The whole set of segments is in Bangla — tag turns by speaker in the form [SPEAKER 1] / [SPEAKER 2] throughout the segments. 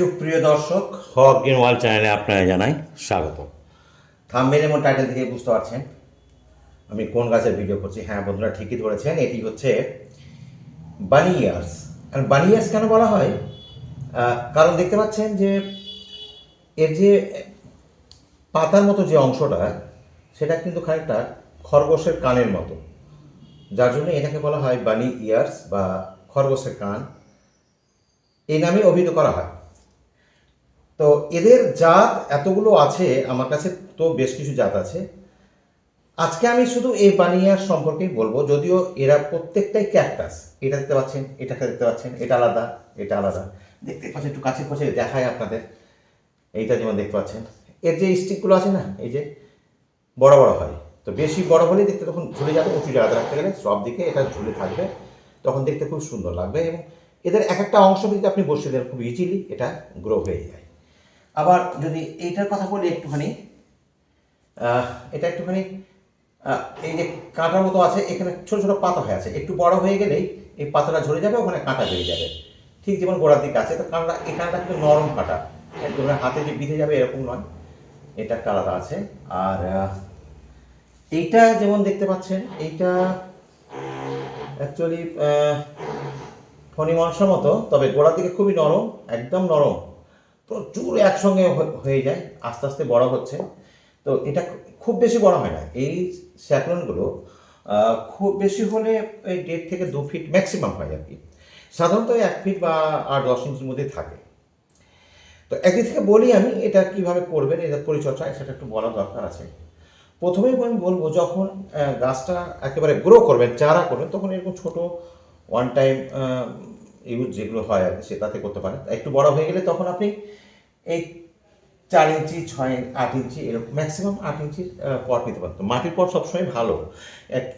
[SPEAKER 1] সুপ্রিয় দর্শক, হক গ্রিন ওয়ার্ল্ড চ্যানেলে আপনারা জানাই স্বাগত থাম্বেল এবং টাইটেল থেকে বুঝতে পারছেন আমি কোন গাছের ভিডিও করছি। হ্যাঁ বন্ধুরা, ঠিকই ধরেছেন, এটি হচ্ছে বানি ইয়ার্স আর বানি ইয়ার্স কেন বলা হয়? কারণ দেখতে পাচ্ছেন যে এর যে পাতার মতো যে অংশটা, সেটা কিন্তু খানিকটা খরগোশের কানের মতো। যার জন্য এটাকে বলা হয় বানি ইয়ার্স বা খরগোশের কান। এই নামে অভিহিত করা হয়। তো এদের জাত এতগুলো আছে, আমার কাছে তো বেশ কিছু জাত আছে। আজকে আমি শুধু এই বানিয়ার সম্পর্কেই বলব, যদিও এরা প্রত্যেকটাই ক্যাকটাস এটা দেখতে পাচ্ছেন, এটাকে দেখতে পাচ্ছেন, এটা আলাদা এটা আলাদা। দেখতে পাচ্ছেন, একটু কাছে কাছে দেখায় আপনাদের। এইটা যেমন দেখতে পাচ্ছেন, এর যে স্টিকগুলো আছে না, এই যে বড় বড় হয়। তো বেশি বড় হলে দেখতে তখন ঝুলে যাবে, উঁচু জায়গাতে রাখতে গেলে সব দিকে এটা ঝুলে থাকবে। তখন দেখতে খুব সুন্দর লাগবে এবং এদের এক একটা অংশ যদি আপনি বসিয়ে দেন, খুব ইজিলি এটা গ্রো হয়ে যায়। আবার যদি এইটার কথা বলি একটুখানি এটা একটুখানি এই যে কাঁটার মতো আছে, এখানে ছোটো ছোটো পাতা হয়ে আছে। একটু বড় হয়ে গেলেই এই পাতাটা ঝরে যাবে, ওখানে কাঁটা বেরিয়ে যাবে। ঠিক যেমন গোড়ার দিকে আছে, তো কাঁটা, এই কাঁটাটা কিন্তু নরম কাঁটা। একদম হাতে যে বিঁধে যাবে এরকম নয়। এটা একটা আলাদা আছে। আর এইটা যেমন দেখতে পাচ্ছেন, এইটা অ্যাকচুয়ালি ফণি মাংসের মতো, তবে গোড়ার দিকে খুবই নরম, একদম নরম। প্রচুর একসঙ্গে হয়ে যায় আস্তে আস্তে বড় হচ্ছে। তো এটা খুব বেশি বড় হয় না। এই স্যাফলনগুলো আহ, খুব বেশি হলে এই দেড় থেকে দু ফিট ম্যাক্সিমাম হয় আর কি। সাধারণত এক ফিট বা আট দশ ইঞ্চির মধ্যে থাকে। তো একদিক থেকে বলি আমি এটা কীভাবে করবেন এটা পরিচর্যা সেটা একটু বলা দরকার আছে। প্রথমেই আমি বলব যখন গাছটা একেবারে গ্রো করবেন চারা করবেন তখন এরকম ছোট ওয়ান টাইম ইউজ যেগুলো হয় আর কি, সে তাতে করতে পারেন একটু বড় হয়ে গেলে তখন আপনি এই চার ইঞ্চি, ছয় আট ইঞ্চি এরকম ম্যাক্সিমাম আট ইঞ্চির পট নিতে পারতো। মাটির পট সবসময় ভালো।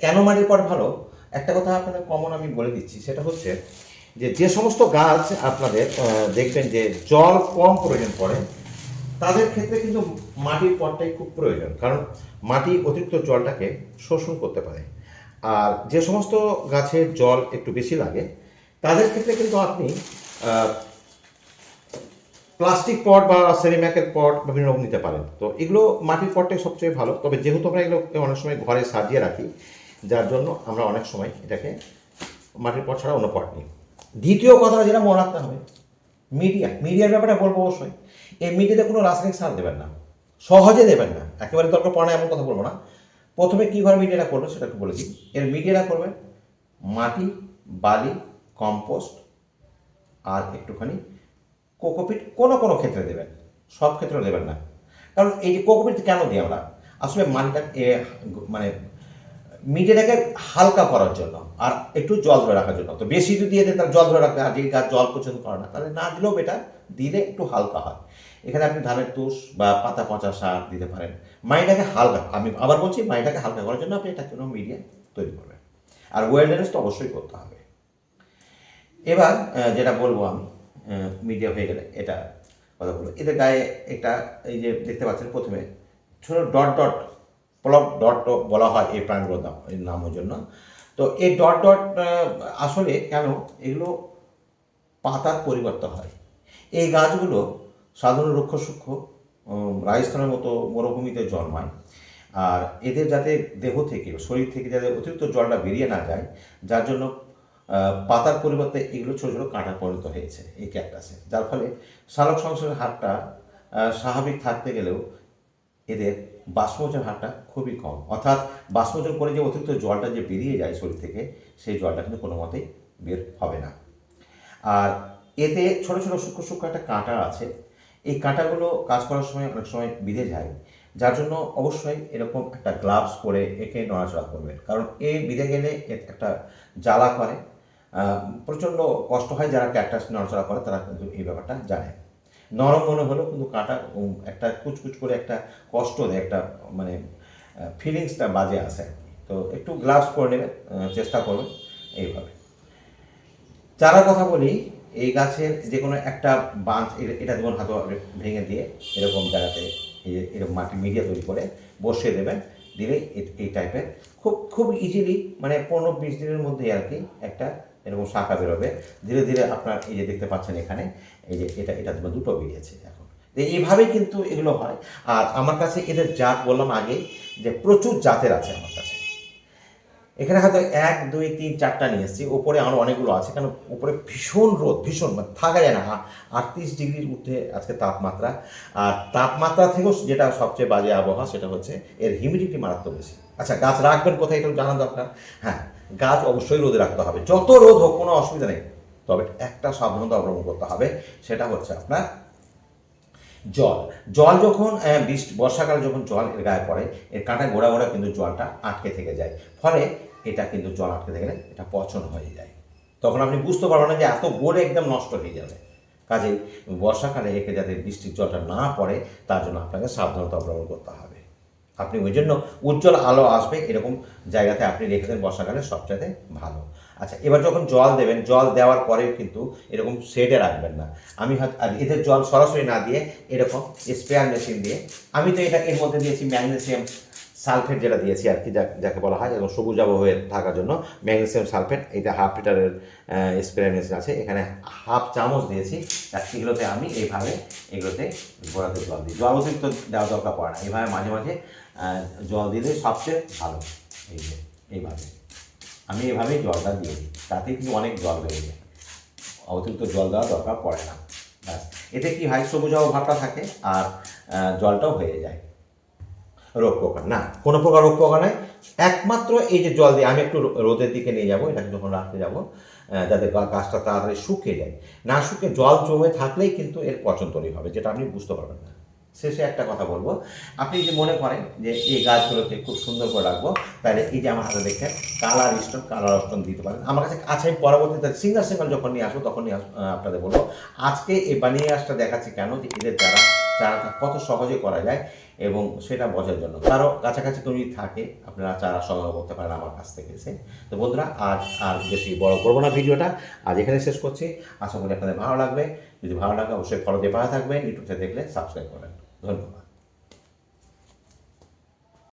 [SPEAKER 1] কেন মাটির পট ভালো? একটা কথা আপনাদের কমন আমি বলে দিচ্ছি, সেটা হচ্ছে যে যে সমস্ত গাছ আপনাদের দেখবেন যে জল কম প্রয়োজন পড়ে, তাদের ক্ষেত্রে কিন্তু মাটির পটটাই খুব প্রয়োজন। কারণ মাটি অতিরিক্ত জলটাকে শোষণ করতে পারে। আর যে সমস্ত গাছের জল একটু বেশি লাগে তাদের ক্ষেত্রে কিন্তু আপনি প্লাস্টিক পট বা সেরিম্যাকের পট বিভিন্ন রকম নিতে পারেন। তো এগুলো মাটির পটটাই সবচেয়ে ভালো। তবে যেহেতু আমরা এগুলো অনেক সময় ঘরে সাজিয়ে রাখি, যার জন্য আমরা অনেক সময় এটাকে মাটির পট ছাড়া অন্য পট নিই। দ্বিতীয় কথাটা যেটা মনে রাখতে হবে মিডিয়া মিডিয়ার ব্যাপারে বলব অবশ্যই, এই মিডিয়াতে কোনো রাসায়নিক সার দেবেন না। সহজে দেবেন না। একেবারে দরকার পড়ে না এমন কথা বলব না। প্রথমে কীভাবে মিডিয়াটা করবেন সেটা একটু বলে দিই। এর মিডিয়াটা করবেন মাটি, বালি কম্পোস্ট আর একটুখানি কোকোপিট কোনো কোনো ক্ষেত্রে দেবেন সব ক্ষেত্রে দেবেন না। কারণ এই যে কোকোপিট কেন দিই আমরা? আসলে মাটিটা এ, মানে মিডিয়াটাকে হালকা করার জন্য আর একটু জল ধরে রাখার জন্য। তো বেশি যদি দিয়ে দেন তার জল ধরে রাখবে আর যে গাছ জল পছন্দ করে না তাহলে না দিলেও বেটা দিলে একটু হালকা হয়। এখানে আপনি ধানের তুষ বা পাতা পচা সার দিতে পারেন। মাইটাকে হালকা আমি আবার বলছি মাটিটাকে হালকা করার জন্য আপনি এটা কোনো মিডিয়া তৈরি করবেন। আর ওয়েলনেস তো অবশ্যই করতে হবে। এবার যেটা বলব আমি মিডিয়া হয়ে গেলে এটা কথা বলব। এদের গায়ে একটা, এই যে দেখতে পাচ্ছেন প্রথমে, ছোট ডট ডট প্লক ডট বলা হয় এই প্রাণীগুলোর নাম নামের জন্য। তো এই ডট ডট আসলে কেন এগুলো পাতার পরিবর্তন হয়? এই গাছগুলো সাধারণ রুক্ষ রাজস্থানের মতো মরুভূমিতে জন্মায়। আর এদের যাতে দেহ থেকে, শরীর থেকে যাতে অতিরিক্ত জলটা বেরিয়ে না যায়, যার জন্য পাতার পরিবর্তে এগুলো ছোটো ছোটো কাঁটা পরিণত হয়েছে এই ক্যাকটাসে যার ফলে শালক সংসারের হারটা স্বাভাবিক থাকতে গেলেও এদের বাষ্পমোচন হারটা খুবই কম। অর্থাৎ বাষ্পমোচন করে যে অতিরিক্ত জলটা যে বেরিয়ে যায় শরীর থেকে, সেই জলটা কিন্তু কোনো মতেই বের হবে না। আর এতে ছোট ছোট সূক্ষ্ম সূক্ষ্ম একটা কাঁটা আছে। এই কাঁটাগুলো কাজ করার সময় অনেক সময় বিঁধে যায়, যার জন্য অবশ্যই এরকম একটা গ্লাভস পরে একে নড়াচড়া করবেন। কারণ এ বিঁধে গেলে একটা জ্বালা করে প্রচণ্ড কষ্ট হয় যারা ক্যাকটাস নড়াচড়া করে, তারা কিন্তু এই ব্যাপারটা জানে। নরম মনে হলেও কিন্তু কাঁটা একটা কুচকুচ করে একটা কষ্ট দেয়, একটা মানে ফিলিংসটা বাজে আসে তো একটু গ্লাভস পরে নেবেন চেষ্টা করবেন এইভাবে। চারার কথা বলি, এই গাছের যে কোনো একটা এ- এটা যেমন হাতে ভেঙে দিয়ে এরকম জায়গাতে এরকম মাটি মিডিয়া তৈরি করে বসিয়ে দেবেন, দিলে এই টাইপের খুব খুব ইজিলি মানে পনেরো বিশ দিনের মধ্যে আর কি একটা এরকম শাখা বেরোবে। ধীরে ধীরে আপনার এই যে দেখতে পাচ্ছেন এখানে, এই যে এটা এটা তোমার দুটো বেরিয়েছে এখন। তো এইভাবেই কিন্তু এগুলো হয়। আর আমার কাছে এদের জাত বললাম আগে যে প্রচুর জাতের আছে আমার কাছে। এখানে হয়তো এক, দুই, তিন, চারটা নিয়ে এসেছি। ওপরে আরও অনেকগুলো আছে কারণ উপরে ভীষণ রোদ, ভীষণ মানে থাকা যায় না। আটত্রিশ ডিগ্রির ঊর্ধ্বে আজকে তাপমাত্রা। আর তাপমাত্রা থেকেও যেটা সবচেয়ে বাজে আবহাওয়া সেটা হচ্ছে এর হিউমিডিটি মারাত্মক বেশি। আচ্ছা গাছ রাখবেন কোথায় এটা জানা দরকার হ্যাঁ গাছ অবশ্যই রোদে রাখতে হবে। যত রোদ হোক, কোনো অসুবিধা নেই। তবে একটা সাবধানতা অবলম্বন করতে হবে, সেটা হচ্ছে আপনার জল। জল যখন বৃষ্টি, বর্ষাকালে যখন জল এর গায়ে পড়ে, এর কাঁটা গোড়া গোড়া কিন্তু জলটা আটকে থেকে যায়। ফলে এটা কিন্তু জল আটকে থেকে এটা পচন হয়ে যায়। তখন আপনি বুঝতে পারবেন না যে এত গোড়ে একদম নষ্ট হয়ে যাবে। কাজেই বর্ষাকালে একে যাতে বৃষ্টির জলটা না পড়ে, তার জন্য আপনাকে সাবধানতা অবলম্বন করতে হবে। আপনি ওই জন্য উজ্জ্বল আলো আসবে এরকম জায়গাতে আপনি রেখে দেন বর্ষাকালে সবচাইতে ভালো। আচ্ছা এবার যখন জল দেবেন, জল দেওয়ার পরেও কিন্তু এরকম শেডে রাখবেন না। আমি আর এদের জল সরাসরি না দিয়ে এরকম স্প্রেয়ার মেশিন দিয়ে, আমি তো এটা এর মধ্যে দিয়েছি ম্যাগনেসিয়াম সালফেট যেটা দিয়েছি আর কি যাকে বলা হয়, এবং সবুজ আবহ হয়ে থাকার জন্য ম্যাগনেসিয়াম সালফেট এটা হাফ লিটারের স্প্রে মেশিন আছে। এখানে হাফ চামচ দিয়েছি আর এগুলোতে আমি এইভাবে এগুলোতে গোড়াতে জল দিই। জল অতিরিক্ত দেওয়া দরকার পড়ে না। এইভাবে মাঝে মাঝে জল দিলে সবচেয়ে ভালো। এই যে, এইভাবে। আমি এভাবেই জলটা দিয়ে দিই। তাতে কিন্তু অনেক জল বেড়ে যায়। অতিরিক্ত জল দেওয়ার দরকার পড়ে না। ব্যাস। এতে কি হয়? সবুজ আবহ ভাবটা থাকে আর জলটাও হয়ে যায়। রোগ পোকা না, কোনো প্রকার রোগ পোকা নয়। একমাত্র এই যে জল দিয়ে আমি একটু রোদের দিকে নিয়ে যাব এটাকে যখন রাখতে যাব যাতে গাছটা তাড়াতাড়ি শুকিয়ে যায়। না শুকিয়ে জল জমে থাকলেই কিন্তু এর পচন তৈরি হবে, যেটা আপনি বুঝতে পারবেন না। শেষে একটা কথা বলব। আপনি যদি মনে করেন যে এই গাছগুলোকে খুব সুন্দর করে রাখব, তাহলে এই যে আমার হাতে দেখেন কালার স্টোন কালার স্টোন দিতে পারেন। আমার কাছে আচ্ছা আমি পরবর্তীতে সিঙ্গেল সিঙ্গেল যখন নিয়ে আসব, তখন নিয়ে আপনাদের বলব। আজকে এই বানিয়ে আসটা দেখাচ্ছি কেন? যে এদের দ্বারা চারাটা কত সহজে করা যায় এবং সেটা বোঝার জন্য। কারও কাছাকাছি যদি থাকে, আপনারা চারা সংগ্রহ করতে পারেন আমার কাছ থেকে এসে। তো বন্ধুরা আজ আর বেশি বড় করব না ভিডিওটা। আজ এখানে শেষ করছি। আশা করি আপনাদের ভালো লাগবে। যদি ভালো লাগে, অবশ্যই ফলো দিয়ে পাওয়া থাকবেন। ইউটিউবতে দেখলে সাবস্ক্রাইব করেন normal.